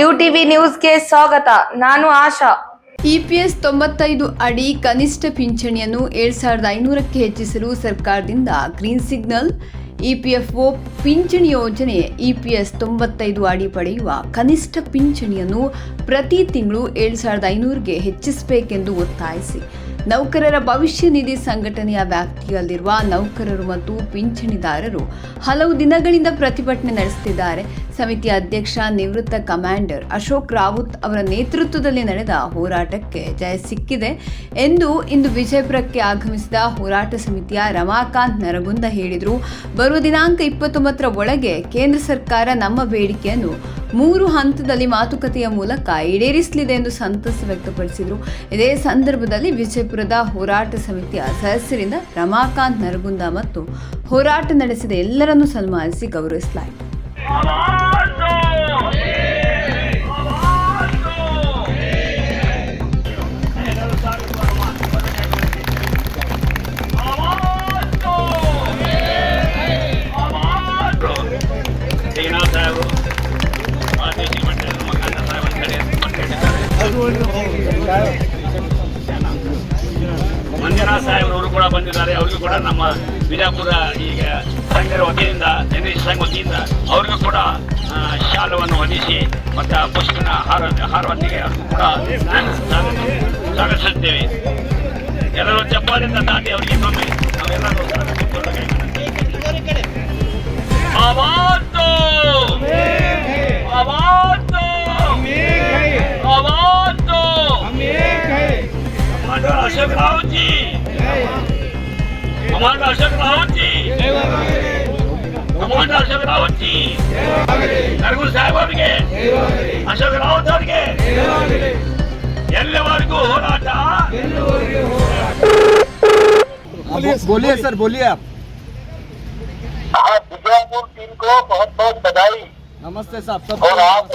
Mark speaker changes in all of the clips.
Speaker 1: You TV ನ್ಯೂಸ್ಗೆ ಸ್ವಾಗತ. ನಾನು ಆಶಾ.
Speaker 2: ಇಪಿಎಸ್ ತೊಂಬತ್ತೈದು ಅಡಿ ಕನಿಷ್ಠ ಪಿಂಚಣಿಯನ್ನು ಏಳು ಸಾವಿರದ ಐನೂರಕ್ಕೆ ಹೆಚ್ಚಿಸಲು ಸರ್ಕಾರದಿಂದ ಗ್ರೀನ್ ಸಿಗ್ನಲ್ ಇಪಿಎಫ್ಒ ಪಿಂಚಣಿ ಯೋಜನೆ ಇಪಿಎಸ್ ತೊಂಬತ್ತೈದು ಅಡಿ ಪಡೆಯುವ ಕನಿಷ್ಠ ಪಿಂಚಣಿಯನ್ನು ಪ್ರತಿ ತಿಂಗಳು ಏಳು ಸಾವಿರದ ಐನೂರಿಗೆ ಹೆಚ್ಚಿಸಬೇಕೆಂದು ಒತ್ತಾಯಿಸಿ. ನೌಕರರ ಭವಿಷ್ಯ ನಿಧಿ ಸಂಘಟನೆಯ ವ್ಯಾಪ್ತಿಯಲ್ಲಿರುವ ನೌಕರರು ಮತ್ತು ಪಿಂಚಣಿದಾರರು ಹಲವು ದಿನಗಳಿಂದ ಪ್ರತಿಭಟನೆ ನಡೆಸುತ್ತಿದ್ದಾರೆ. ಸಮಿತಿಯ ಅಧ್ಯಕ್ಷ, ನಿವೃತ್ತ ಕಮಾಂಡರ್ ಅಶೋಕ್ ರಾವುತ್ ಅವರ ನೇತೃತ್ವದಲ್ಲಿ ನಡೆದ ಹೋರಾಟಕ್ಕೆ ಜಯ ಸಿಕ್ಕಿದೆ ಎಂದು ಇಂದು ವಿಜಯಪುರಕ್ಕೆ ಆಗಮಿಸಿದ ಹೋರಾಟ ಸಮಿತಿಯ ರಮಾಕಾಂತ್ ನರಗುಂದ ಹೇಳಿದರು. ಬರುವ ದಿನಾಂಕ ಇಪ್ಪತ್ತೊಂಬತ್ತರ ಒಳಗೆ ಕೇಂದ್ರ ಸರ್ಕಾರ ನಮ್ಮ ಬೇಡಿಕೆಯನ್ನು ಮೂರು ಹಂತದಲ್ಲಿ ಮಾತುಕತೆಯ ಮೂಲಕ ಈಡೇರಿಸಲಿದೆ ಎಂದು ಸಂತಸ ವ್ಯಕ್ತಪಡಿಸಿದರು. ಇದೇ ಸಂದರ್ಭದಲ್ಲಿ ವಿಜಯಪುರದ ಹೋರಾಟ ಸಮಿತಿಯ ಸದಸ್ಯರಿಂದ ರಮಾಕಾಂತ್ ನರಗುಂದ ಮತ್ತು ಹೋರಾಟ ನಡೆಸಿದ ಎಲ್ಲರನ್ನೂ ಸನ್ಮಾನಿಸಿ ಗೌರವಿಸಲಾಯಿತು.
Speaker 3: ಬಿಜಾಪುರ ಈಗ ಸಂಘದ ವತಿಯಿಂದ ಜನರೇಶ್ ಸಂಘ ವತಿಯಿಂದ ಅವರಿಗೂ ಕೂಡ ಶಾಲವನ್ನು ಹೊಂದಿಸಿ ಮತ್ತು ಪುಷ್ಪನ ಹಾರ ಹಾರವೊಂದಿಗೆ ಅವ್ರಿಗೂ ಕೂಡ ಸಾಗಿಸುತ್ತೇವೆ ಎಲ್ಲರೂ ಚಪ್ಪಾಳಿಂದ ದಾಟಿ ಅವರಿಗೆ ಇನ್ನೊಮ್ಮೆ ನಾವೆಲ್ಲರೂ Ashok Avanto! Rawat ji! Commander Ashok Rawat ji! ನರಗು Saheb ಅವರಿಗೆ ಅಶೋಕ್ ರಾವತ್ ಅವರಿಗೆ ಎಲ್ಲವರೆಗೂ ಹೋರಾಟ
Speaker 4: आप बो- बोलिए सर बोलिए आप
Speaker 5: हाँ बीजापुर टीम को बहुत बहुत बधाई
Speaker 4: नमस्ते साहब सब
Speaker 5: और आप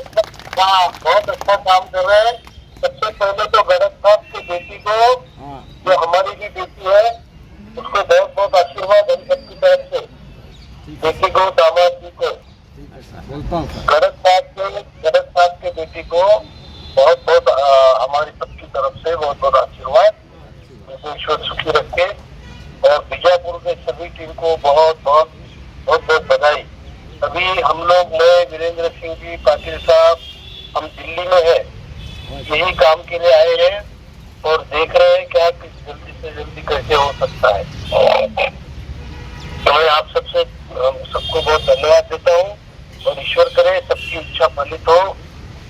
Speaker 5: हाँ, बहुत अच्छा काम कर रहे हैं सबसे पहले तो गणेश साहब की बेटी को
Speaker 4: हाँ
Speaker 5: जो हमारी भी बेटी है उसको बहुत बहुत आशीर्वाद हम सबकी तरफ़ से। बेटी को दामाद जी को। गणेश साहब के गणेश साहब के बेटी को बहुत बहुत हमारी सबकी तरफ़ से बहुत बहुत आशीर्वाद। ईश्वर सुखी रखे। और बीजापुर के सभी टीम को बहुत बहुत बहुत बहुत बधाई। अभी हम लोग मैं वीरेंद्र सिंह जी पाटिल साहब हम दिल्ली में है। यही काम के लिए आए हैं। और देख रहे हैं क्या कि जल्दी से जल्दी कैसे हो सकता है तो मैं आप सबसे हम सबको बहुत धन्यवाद देता हूँ और ईश्वर करे सबकी इच्छा फलित हो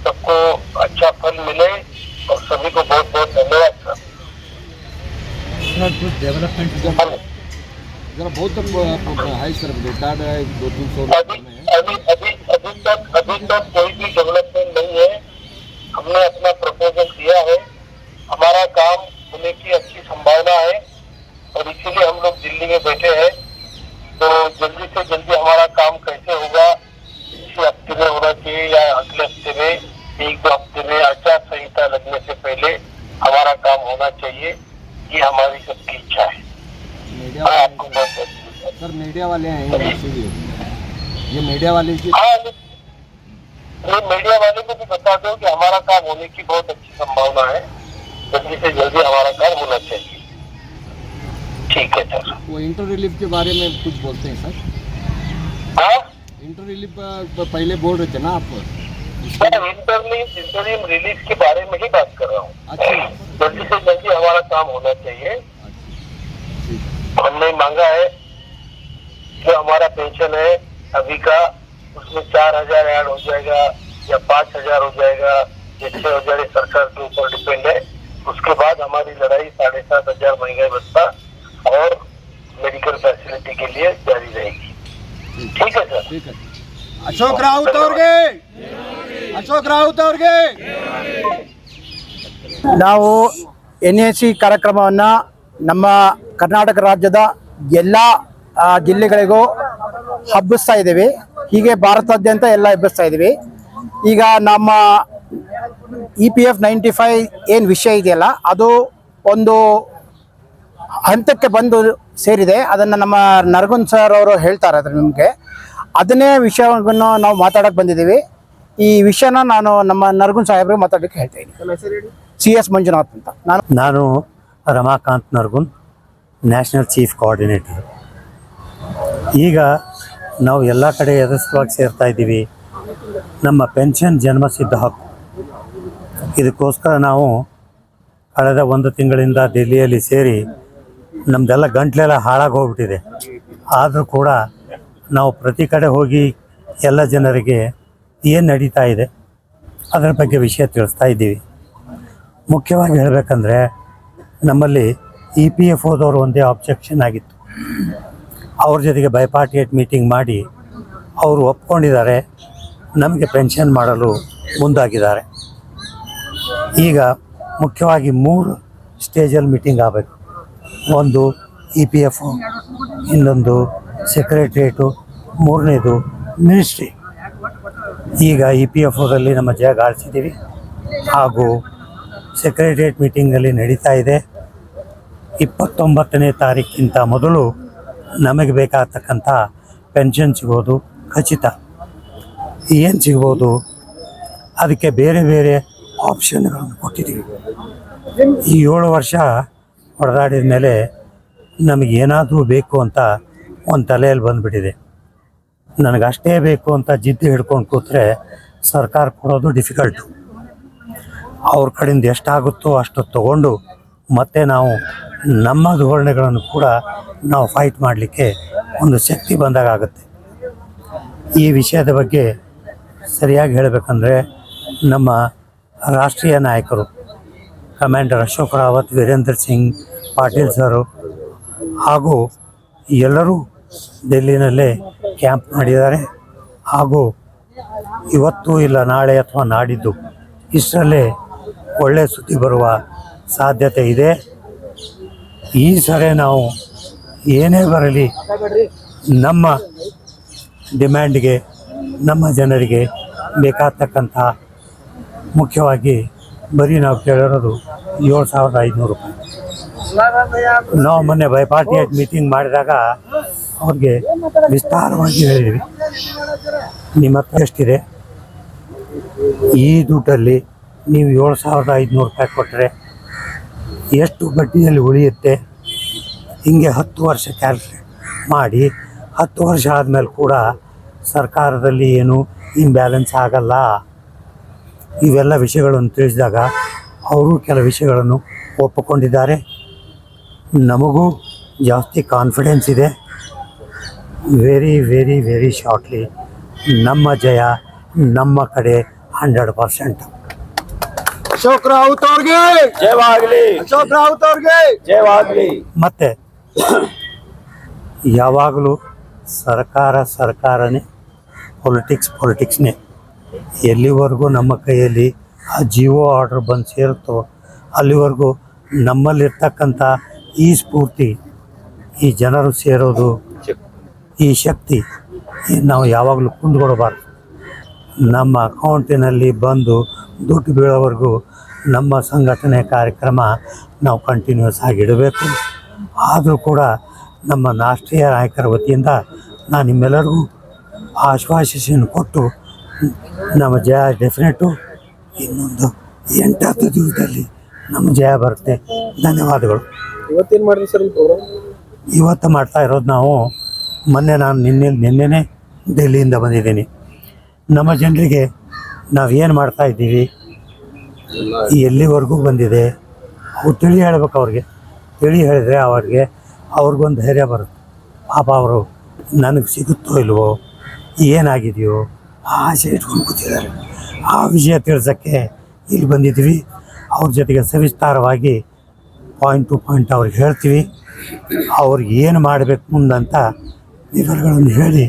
Speaker 5: सबको अच्छा फल मिले और सभी को बहुत बहुत धन्यवाद सर
Speaker 4: डेवलपमेंट। जरा बहुत हाई सर रिटार्ड है दो तीन सौ
Speaker 5: अभी तक कोई भी डेवलपमेंट नहीं है हमने अपना प्रपोजल दिया है हमारा काम होने की अच्छी संभावना है और इसीलिए हम लोग दिल्ली में बैठे हैं तो जल्दी से जल्दी हमारा काम कैसे होगा इसी हफ़्ते में होना चाहिए या अगले हफ़्ते में एक दो हफ़्ते में आचार संहिता लगने से पहले हमारा काम होना चाहिए ये हमारी सबकी इच्छा है
Speaker 4: मीडिया
Speaker 5: मैं आपको
Speaker 4: वाले
Speaker 5: बहुत बहुत धन्यवाद
Speaker 4: सर मीडिया वाले हैं इसीलिए ये मीडिया वाले की
Speaker 5: हाँ ये मीडिया वाले को भी बता दो कि हमारा काम होने की बहुत अच्छी संभावना है। जल्दी से जल्दी हमारा काम होना चाहिए। ठीक है सर।
Speaker 4: वो इंटर रिलीफ के बारे में कुछ बोलते हैं सर?
Speaker 5: हाँ?
Speaker 4: इंटर रिलीफ अ, पहले बोल रहे थे ना आप?
Speaker 5: मैं इंटरलिंग इंटरिम रिलीज़ के बारे में ही बात कर रहा हूँ।
Speaker 4: अच्छा।
Speaker 5: जल्दी से जल्दी हमारा काम होना चाहिए।
Speaker 4: अच्छा है
Speaker 5: हमने मांगा है जो हमारा पेंशन है अभी का उसमें चार हजार ऐड हो जाएगा या पाँच हजार हो जाएगा या छह हजार ये सरकार के ऊपर डिपेंड है उसके बाद हमारी लड़ाई साढ़े सात हजार महंगाई भत्ता और मेडिकल फैसिलिटी के लिए जारी रहेगी ठीक है सर
Speaker 4: ठीक है ಅಶೋಕ್ ರಾವುತ್ ಅವ್ರಿಗೆ ಅಶೋಕ್ ರಾವುತ್ ಅವ್ರಿಗೆ
Speaker 6: ನಾವು ಎನ್ ಎ ಸಿ ಕಾರ್ಯಕ್ರಮವನ್ನು ನಮ್ಮ ಕರ್ನಾಟಕ ರಾಜ್ಯದ ಎಲ್ಲ ಆ, ಜಿಲ್ಲೆಗಳಿಗೂ ಹಬ್ಬಿಸ್ತಾ ಇದ್ದೀವಿ. ಹೀಗೆ ಭಾರತಾದ್ಯಂತ ಎಲ್ಲ ಹಬ್ಬಿಸ್ತಾ ಇದ್ದೀವಿ. ಈಗ ನಮ್ಮ E P F ninety five ಏನು ವಿಷಯ ಇದೆಯಲ್ಲ ಅದು ಒಂದು ಹಂತಕ್ಕೆ ಬಂದು ಸೇರಿದೆ. ಅದನ್ನು ನಮ್ಮ ನರಗುನ್ ಸರ್ ಅವರು ಹೇಳ್ತಾರೆ ಅದ್ರ ನಿಮಗೆ. ಅದನ್ನೇ ವಿಷಯವನ್ನು ನಾವು ಮಾತಾಡೋಕ್ಕೆ ಬಂದಿದ್ದೀವಿ. ಈ ವಿಷಯನ ನಾನು ನಮ್ಮ ನರಗುನ್ ಸಾಹೇಬ್ರಿಗೆ ಮಾತಾಡಲಿಕ್ಕೆ ಹೇಳ್ತಾ ಇದ್ದೀನಿ. ಸಿ ಎಸ್ ಮಂಜುನಾಥ್ ಅಂತ. ನಾನು
Speaker 7: ನಾನು Ramakant Nargun national chief coordinator ಈಗ ನಾವು ಎಲ್ಲ ಕಡೆ ಯಶಸ್ವಾಗಿ ಸೇರ್ತಾ ಇದ್ದೀವಿ. ನಮ್ಮ ಪೆನ್ಷನ್ ಜನ್ಮಸಿದ್ಧ ಹಕ್ಕು. ಇದಕ್ಕೋಸ್ಕರ ನಾವು ಕಳೆದ ಒಂದು ತಿಂಗಳಿಂದ ದಿಲ್ಲಿಯಲ್ಲಿ ಸೇರಿ ನಮ್ಮದೆಲ್ಲ ಗಂಟ್ಲೆಲ್ಲ ಹಾಳಾಗಿ ಹೋಗ್ಬಿಟ್ಟಿದೆ. ಆದರೂ ಕೂಡ ನಾವು ಪ್ರತಿ ಕಡೆ ಹೋಗಿ ಎಲ್ಲ ಜನರಿಗೆ ಏನು ನಡೀತಾ ಇದೆ ಅದರ ಬಗ್ಗೆ ವಿಷಯ ತಿಳಿಸ್ತಾ ಇದ್ದೀವಿ. ಮುಖ್ಯವಾಗಿ ಹೇಳಬೇಕಂದ್ರೆ ನಮ್ಮಲ್ಲಿ ಇ ಪಿ ಎಫ್ ಒಂದೇ ಆಬ್ಜೆಕ್ಷನ್ ಆಗಿತ್ತು. ಅವ್ರ ಜೊತೆಗೆ ಬೈಪಾರ್ಟಿಯೇಟ್ ಮೀಟಿಂಗ್ ಮಾಡಿ ಅವರು ಒಪ್ಕೊಂಡಿದ್ದಾರೆ, ನಮಗೆ ಪೆನ್ಷನ್ ಮಾಡಲು ಮುಂದಾಗಿದ್ದಾರೆ. ಈಗ ಮುಖ್ಯವಾಗಿ ಮೂರು ಸ್ಟೇಜಲ್ಲಿ ಮೀಟಿಂಗ್ ಆಗಬೇಕು. ಒಂದು ಇ ಪಿ ಎಫ್ ಇನ್ನೊಂದು ಸೆಕ್ರೆಟ್ರಿಯೇಟು ಮೂರನೇದು ಮಿನಿಸ್ಟ್ರಿ ಈಗ ಇ ಪಿ ಎಫ್ ಒದಲ್ಲಿ ನಮ್ಮ ಜಯ ಗಾಳಿಸಿದ್ದೀವಿ ಹಾಗೂ ಸೆಕ್ರೆಟ್ರಿಯೇಟ್ ಮೀಟಿಂಗಲ್ಲಿ ನಡೀತಾ ಇದೆ. ಇಪ್ಪತ್ತೊಂಬತ್ತನೇ ತಾರೀಕಿಂತ ಮೊದಲು ನಮಗೆ ಬೇಕಾಗತಕ್ಕಂಥ ಪೆನ್ಷನ್ ಸಿಗೋದು ಖಚಿತ. ಏನು ಸಿಗ್ಬೋದು? ಅದಕ್ಕೆ ಬೇರೆ ಬೇರೆ ಆಪ್ಷನ್ಗಳನ್ನು ಕೊಟ್ಟಿದ್ದೀವಿ. ಈ ಏಳು ವರ್ಷ ಹೊಡೆದಾಡಿದ ಮೇಲೆ ನಮಗೇನಾದರೂ ಬೇಕು ಅಂತ ಒಂದು ತಲೆಯಲ್ಲಿ ಬಂದುಬಿಟ್ಟಿದೆ. ನನಗಷ್ಟೇ ಬೇಕು ಅಂತ ಜಿದ್ದು ಹಿಡ್ಕೊಂಡು ಕೂತ್ರೆ ಸರ್ಕಾರ ಕೊಡೋದು ಡಿಫಿಕಲ್ಟು ಅವ್ರ ಕಡೆಯಿಂದ ಎಷ್ಟಾಗುತ್ತೋ ಅಷ್ಟು ತಗೊಂಡು ಮತ್ತೆ ನಾವು ನಮ್ಮ ಧೋರಣೆಗಳನ್ನು ಕೂಡ ನಾವು ಫೈಟ್ ಮಾಡಲಿಕ್ಕೆ ಒಂದು ಶಕ್ತಿ ಬಂದಾಗ ಆಗುತ್ತೆ. ಈ ವಿಷಯದ ಬಗ್ಗೆ ಸರಿಯಾಗಿ ಹೇಳಬೇಕಂದ್ರೆ ನಮ್ಮ ರಾಷ್ಟ್ರೀಯ ನಾಯಕರು ಕಮಾಂಡರ್ ಅಶೋಕ್ ರಾವತ್, ವೀರೇಂದ್ರ ಸಿಂಗ್, ಪಾಟೀಲ್ ಸರು ಹಾಗೂ ಎಲ್ಲರೂ ಡೆಲ್ಲಿನಲ್ಲೇ ಕ್ಯಾಂಪ್ ಮಾಡಿದ್ದಾರೆ. ಹಾಗೂ ಇವತ್ತು ಇಲ್ಲ, ನಾಳೆ ಅಥವಾ ನಾಡಿದ್ದು ಇಷ್ಟರಲ್ಲೇ ಒಳ್ಳೆಯ ಸುದ್ದಿ ಬರುವ ಸಾಧ್ಯತೆ ಇದೆ. ಈ ಸರಿ ನಾವು ಏನೇ ಬರಲಿ ನಮ್ಮ ಡಿಮ್ಯಾಂಡ್ಗೆ, ನಮ್ಮ ಜನರಿಗೆ ಬೇಕಾಗ್ತಕ್ಕಂಥ ಮುಖ್ಯವಾಗಿ ಬರೀ ನಾವು ಕೇಳಿರೋದು ಏಳು ಸಾವಿರದ ಐದುನೂರು ರೂಪಾಯಿ. ನಾವು ಮೊನ್ನೆ ಬೈಪಾರ್ಟಿಯೇಟ್ ಮೀಟಿಂಗ್ ಮಾಡಿದಾಗ ಅವ್ರಿಗೆ ವಿಸ್ತಾರವಾಗಿ ಹೇಳಿದ್ವಿ. ನಿಮ್ಮ ಹತ್ರ ಎಷ್ಟಿದೆ? ಈ ದುಡ್ಡಲ್ಲಿ ನೀವು ಏಳು ಸಾವಿರದ ಐದುನೂರು ರೂಪಾಯಿ ಕೊಟ್ಟರೆ ಎಷ್ಟು ಬಡ್ಡಿಯಲ್ಲಿ ಉಳಿಯುತ್ತೆ, ಹಿಂಗೆ ಹತ್ತು ವರ್ಷ ಕ್ಯಾಲ್ಕ್ ಮಾಡಿ, ಹತ್ತು ವರ್ಷ ಆದಮೇಲೆ ಕೂಡ ಸರ್ಕಾರದಲ್ಲಿ ಏನು ಇಂಬ್ಯಾಲೆನ್ಸ್ ಆಗಲ್ಲ. ಇವೆಲ್ಲ ವಿಷಯಗಳನ್ನು ತಿಳಿಸಿದಾಗ ಅವರು ಕೆಲ ವಿಷಯಗಳನ್ನು ಒಪ್ಪಿಕೊಂಡಿದ್ದಾರೆ. ನಮಗೂ ಜಾಸ್ತಿ ಕಾನ್ಫಿಡೆನ್ಸ್ ಇದೆ. ವೆರಿ ವೆರಿ ವೆರಿ ಶಾರ್ಟ್ಲಿ ನಮ್ಮ ಜಯ ನಮ್ಮ ಕಡೆ ಹಂಡ್ರೆಡ್ ಪರ್ಸೆಂಟ್
Speaker 4: ಅಶೋಕ್ ರಾವುತ್ ಅವ್ರಿಗೆ.
Speaker 3: ಜಯವಾಗ್ಲಿ
Speaker 4: ಅಶೋಕ್ ರಾವುತ್ ಅವ್ರಿಗೆ.
Speaker 3: ಜಯವಾಗ್ಲಿ
Speaker 7: ಮತ್ತೆ ಯಾವಾಗಲೂ ಸರ್ಕಾರ ಸರ್ಕಾರನೇ ಪೊಲಿಟಿಕ್ಸ್ ಪೊಲಿಟಿಕ್ಸ್ನೇ ಎಲ್ಲಿವರೆಗೂ ನಮ್ಮ ಕೈಯಲ್ಲಿ ಆ ಜಿಯೋ ಆರ್ಡ್ರ್ ಬಂದು ಸೇರುತ್ತೋ ಅಲ್ಲಿವರೆಗೂ ನಮ್ಮಲ್ಲಿರ್ತಕ್ಕಂಥ ಈ ಸ್ಫೂರ್ತಿ ಈ ಜನರು ಸೇರೋದು ಈ ಶಕ್ತಿ ಈ ನಾವು ಯಾವಾಗಲೂ ಕುಂದ್ಕೊಡಬಾರ್ದು ನಮ್ಮ ಅಕೌಂಟಿನಲ್ಲಿ ಬಂದು ದುಡ್ಡು ಬೀಳೋವರೆಗೂ ನಮ್ಮ ಸಂಘಟನೆ ಕಾರ್ಯಕ್ರಮ ನಾವು ಕಂಟಿನ್ಯೂಸ್ ಆಗಿಡಬೇಕು ಆದರೂ ಕೂಡ ನಮ್ಮ ರಾಷ್ಟ್ರೀಯ ನಾಯಕರ ವತಿಯಿಂದ ನಾನು ನಿಮ್ಮೆಲ್ಲರಿಗೂ ಆಶ್ವಾಸನೆ ಕೊಟ್ಟು ನಮ್ಮ ಜಯ ಡೆಫಿನೆಟು ಇನ್ನೊಂದು ಎಂಟತ್ತು ದಿವಸದಲ್ಲಿ ನಮ್ಮ ಜಯ ಬರುತ್ತೆ. ಧನ್ಯವಾದಗಳು.
Speaker 4: ಇವತ್ತೇನು ಮಾಡಿದ್ರಿ ಸರ್
Speaker 7: ಇವತ್ತು ಮಾಡ್ತಾ ಇರೋದು ನಾವು ಮೊನ್ನೆ ನಾನು ನಿನ್ನೆ ನಿನ್ನೆನೇ ಡೆಲ್ಲಿಯಿಂದ ಬಂದಿದ್ದೀನಿ. ನಮ್ಮ ಜನರಿಗೆ ನಾವು ಏನು ಮಾಡ್ತಾ ಇದ್ದೀವಿ? ಎಲ್ಲಿವರೆಗೂ ಬಂದಿದೆ? ಅವು ತಿಳಿ ಹೇಳ್ಬೇಕು ಅವ್ರಿಗೆ. ತಿಳಿ ಹೇಳಿದ್ರೆ ಅವ್ರಿಗೆ, ಅವ್ರಿಗೊಂದು ಧೈರ್ಯ ಬರುತ್ತೆ. ಪಾಪ ಅವರು ನನಗೆ ಸಿಗುತ್ತೋ ಇಲ್ವೋ, ಏನಾಗಿದೆಯೋ ಆಸೆ ಇಟ್ಕೊಂಡು ಕೂತಿದ್ದಾರೆ. ಆ ವಿಷಯ ತಿಳಿಸೋಕ್ಕೆ ಇಲ್ಲಿ ಬಂದಿದ್ವಿ. ಅವ್ರ ಜೊತೆಗೆ ಸವಿಸ್ತಾರವಾಗಿ ಪಾಯಿಂಟ್ ಟು ಪಾಯಿಂಟ್ ಅವ್ರಿಗೆ ಹೇಳ್ತೀವಿ. ಅವ್ರಿಗೆ ಏನು ಮಾಡಬೇಕು ಮುಂದಂತ ವಿವರಗಳನ್ನು ಹೇಳಿ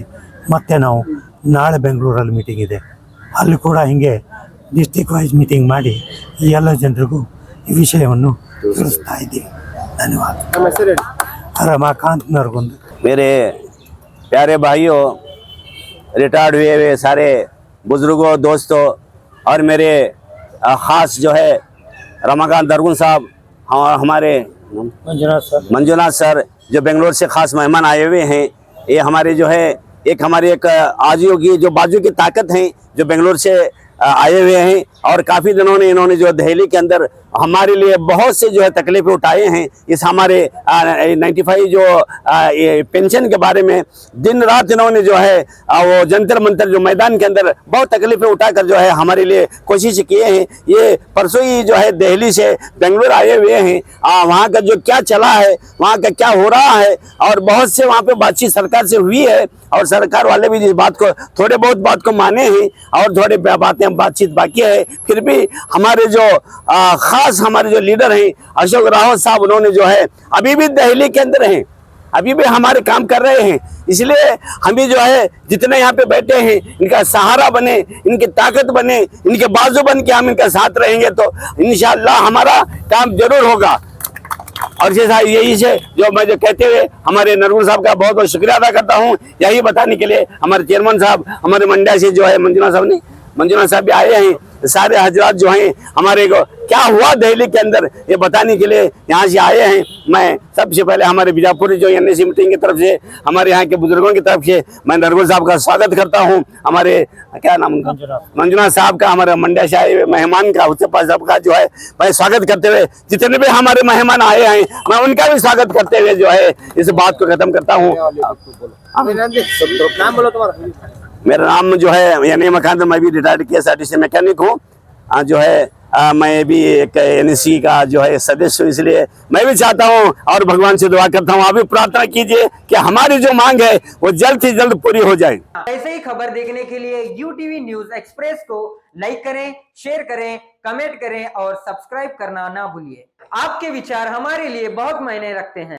Speaker 7: ಮತ್ತೆ ನಾವು ನಾಳೆ ಬೆಂಗಳೂರಲ್ಲಿ ಮೀಟಿಂಗ್ ಇದೆ ಅಲ್ಲಿ ಕೂಡ ಹೀಗೆ ಡಿಸ್ಟಿಕ್ ವೈಸ್ ಮೀಟಿಂಗ್ ಮಾಡಿ ಎಲ್ಲ ಜನರಿಗೂ ಈ ವಿಷಯವನ್ನು ತಿಳಿಸ್ತಾ ಇದ್ದೀವಿ ಧನ್ಯವಾದ
Speaker 4: ನಮ್ಮ ಹೆಸರು ಹೇಳಿ
Speaker 7: ರಮಾಕಾಂತ್ ನರ್ಗುಂದ್
Speaker 8: मेरे प्यारे भाइयों रिटायर्ड हुए हुए सारे बुजुर्गों दोस्तों और मेरे अ, खास जो है रमाकांत दरगुन साहब हम- हमारे
Speaker 7: ಮಂಜುನಾಥ್ ಸರ್
Speaker 8: मंजुनाथ सर जो बेंगलोर से खास मेहमान आए हुए हैं ये हमारे जो है एक हमारे एक आजियो की जो बाजू की ताकत हैं, जो बेंगलोर से आए हुए हैं और काफ़ी दिनों ने इन्होंने जो दहली के अंदर हमारे लिए बहुत से जो है तकलीफें उठाए हैं। इस हमारे नाइन्टी फाइव जो ये पेंशन के बारे में दिन रात इन्होंने जो है अ, वो जंतर मंतर जो मैदान के अंदर बहुत तकलीफें उठाकर जो है हमारे लिए कोशिश किए हैं। ये परसों ही जो है दिल्ली से बेंगलोर आए हुए हैं। वहाँ का जो क्या चला है वहाँ का क्या हो रहा है और बहुत से वहाँ पे बातचीत सरकार से हुई है और सरकार वाले भी इस बात को थोड़े बहुत बात को माने हैं और थोड़े बातें बातचीत बाकी है। फिर भी हमारे जो आ, खास हमारे जो लीडर हैं, अशोक रावत साहब, उन्होंने जो है, अभी भी दहली के अंदर हैं। अभी भी हमारे काम कर रहे हैं। इसलिए हम भी जो है, जितने यहाँ पे बैठे हैं, इनका सहारा बने, इनकी ताकत बने, इनके बाजू बन के हम इनका साथ रहेंगे तो इंशाल्लाह हमारा काम ज़रूर होगा। और साहब यही से जो मैं जो कहते हुए, हमारे नरगुल साहब का बहुत बहुत शुक्रिया अदा करता हूँ, यही बताने के लिए हमारे चेयरमैन साहब, हमारे मंड्या से जो है, मंजुनाथ साहब ने, मंजुनाथ साहब भी आए हैं सारे हजरात जो हैं हमारे को क्या हुआ दिल्ली के अंदर ये बताने के लिए यहाँ से आए हैं। मैं सबसे पहले हमारे बीजापुर जो एन एस मीटिंग की तरफ़ से हमारे यहाँ के बुज़ुर्गों की तरफ़ से मैं नरगुल साहब का स्वागत करता हूँ। हमारे क्या नाम उनका? मंजुनाथ। साहब का हमारे मंड्या से आए हुए मेहमान का उससे पास सबका जो है मैं स्वागत करते हुए जितने भी हमारे मेहमान आए हैं मैं उनका भी स्वागत करते हुए जो है इस बात को खत्म करता हूँ।
Speaker 6: नाम बोलो तुम्हारा।
Speaker 8: मेरा नाम जो है यानी मकान मैं भी retired K S R T C mechanic हूँ। जो है आ, मैं भी एक एन का जो है सदस्य हूँ इसलिए मैं भी चाहता हूँ और भगवान से दुआ करता हूँ। आप भी प्रार्थना कीजिए कि हमारी जो मांग है वो जल्द से जल्द पूरी हो जाए।
Speaker 9: ऐसे ही खबर देखने के लिए यू टीवी न्यूज़ एक्सप्रेस को लाइक करें शेयर करें कमेंट करें और सब्सक्राइब करना ना भूलिए। आपके विचार हमारे लिए बहुत मायने रखते हैं।